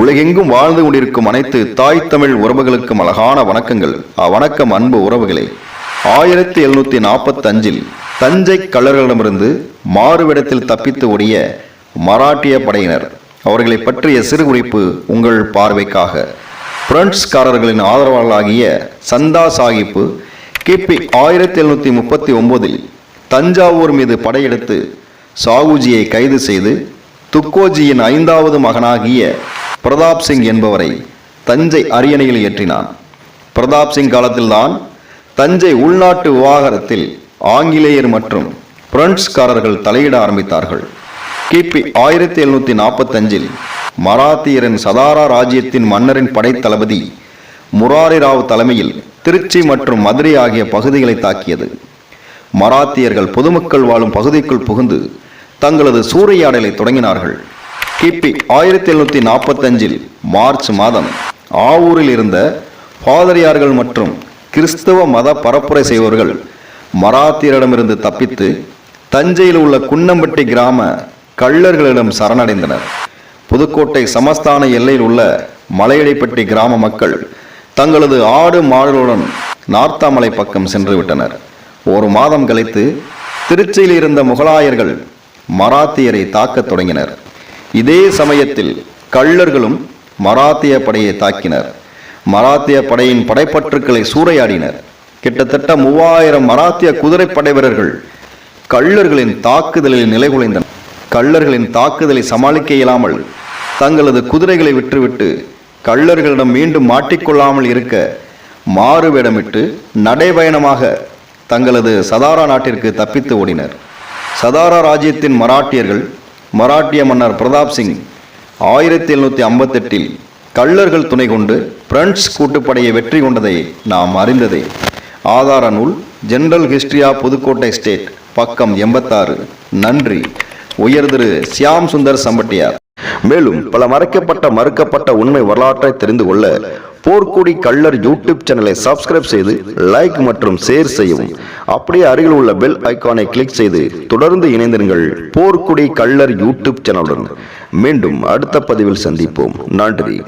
உலகெங்கும் வாழ்ந்து கொண்டிருக்கும் அனைத்து தாய் தமிழ் உறவுகளுக்கும் அழகான வணக்கங்கள். வணக்கம் அன்பு உறவுகளே. ஆயிரத்தி எழுநூத்தி நாற்பத்தி அஞ்சில் தஞ்சை கள்ளர்களிடமிருந்து மாறுவிடத்தில் தப்பித்து ஓடிய மராட்டிய படையினர். அவர்களை பற்றிய சிறு குறிப்பு உங்கள் பார்வைக்காக. பிரெஞ்சுக்காரர்களின் ஆதரவாளராகிய சந்தா சாஹிப்பு கிபி ஆயிரத்தி எழுநூற்றி முப்பத்தி ஒன்பதில் தஞ்சாவூர் மீது படையெடுத்து சாகுஜியை கைது செய்து துக்கோஜியின் ஐந்தாவது மகனாகிய பிரதாப் சிங் என்பவரை தஞ்சை அரியணையில் ஏற்றினான். பிரதாப் சிங் காலத்தில்தான் தஞ்சை உள்நாட்டு விவாகரத்தில் ஆங்கிலேயர் மற்றும் பிரெஞ்சுக்காரர்கள் தலையிட ஆரம்பித்தார்கள். கிபி ஆயிரத்தி எழுநூத்தி நாற்பத்தஞ்சில் மராத்தியரின் சதாரா ராஜ்யத்தின் மன்னரின் படைத்தளபதி முராரி ராவ் தலைமையில் திருச்சி மற்றும் மதுரை ஆகிய பகுதிகளை தாக்கியது. மராத்தியர்கள் பொதுமக்கள் வாழும் பகுதிக்குள் புகுந்து தங்களது சூறையாடலை தொடங்கினார்கள். கிபி ஆயிரத்தி எழுநூற்றி நாற்பத்தஞ்சில் மார்ச் மாதம் ஆவூரில் இருந்த பாதிரியார்கள் மற்றும் கிறிஸ்தவ மத பரப்புரை செய்வர்கள் மராத்தியரிடமிருந்து தப்பித்து தஞ்சையில் உள்ள குன்னம்பட்டி கிராம கள்ளர்களிடம் சரணடைந்தனர். புதுக்கோட்டை சமஸ்தான எல்லையில் உள்ள மலையடிப்பட்டி கிராம மக்கள் தங்களது ஆடு மாடுகளுடன் நார்த்தாமலை பக்கம் சென்று விட்டனர். ஒரு மாதம் கழித்து திருச்சியில் இருந்த முகலாயர்கள் மராத்தியரை தாக்கத் தொடங்கினர். இதே சமயத்தில் கள்ளர்களும் மராத்திய படையை தாக்கினர். மராத்திய படையின் படைப்பற்றுக்களை சூறையாடினர். கிட்டத்தட்ட மூவாயிரம் மராத்திய குதிரைப்படை வீரர்கள் கள்ளர்களின் தாக்குதலில் நிலைகுலைந்தனர். கள்ளர்களின் தாக்குதலை சமாளிக்க இயலாமல் தங்களது குதிரைகளை விற்றுவிட்டு கள்ளர்களிடம் மீண்டும் மாட்டிக்கொள்ளாமல் இருக்க மாறு வேடமிட்டு நடைபயணமாக தங்களது சதாரா நாட்டிற்கு தப்பித்து ஓடினர். சதாரா ராஜ்யத்தின் மராட்டியர்கள் மராட்டிய மன்னர் பிரதாப் சிங் ஆயிரத்தி எழுநூற்றி ஐம்பத்தெட்டில் கள்ளர்கள் துணை கொண்டு பிரெஞ்சு கூட்டுப்படையை வெற்றி கொண்டதை நாம் அறிந்ததே. ஆதார நூல் general history of Pudukkottai state பக்கம் எண்பத்தாறு. நன்றி. உயர் திரு சியாம் சுந்தர் சம்பட்டியார். மேலும் பல மறைக்கப்பட்ட மறுக்கப்பட்ட உண்மை வரலாற்றை தெரிந்து கொள்ள போர்க்குடி கள்ளர் யூடியூப் சேனலை சப்ஸ்கிரைப் செய்து லைக் மற்றும் ஷேர் செய்யவும். அப்படியே அருகில் உள்ள பெல் ஐக்கானை கிளிக் செய்து தொடர்ந்து இணைந்திருங்கள் போர்க்குடி கள்ளர் யூடியூப் சேனலுடன். மீண்டும் அடுத்த பதிவில் சந்திப்போம். நன்றி.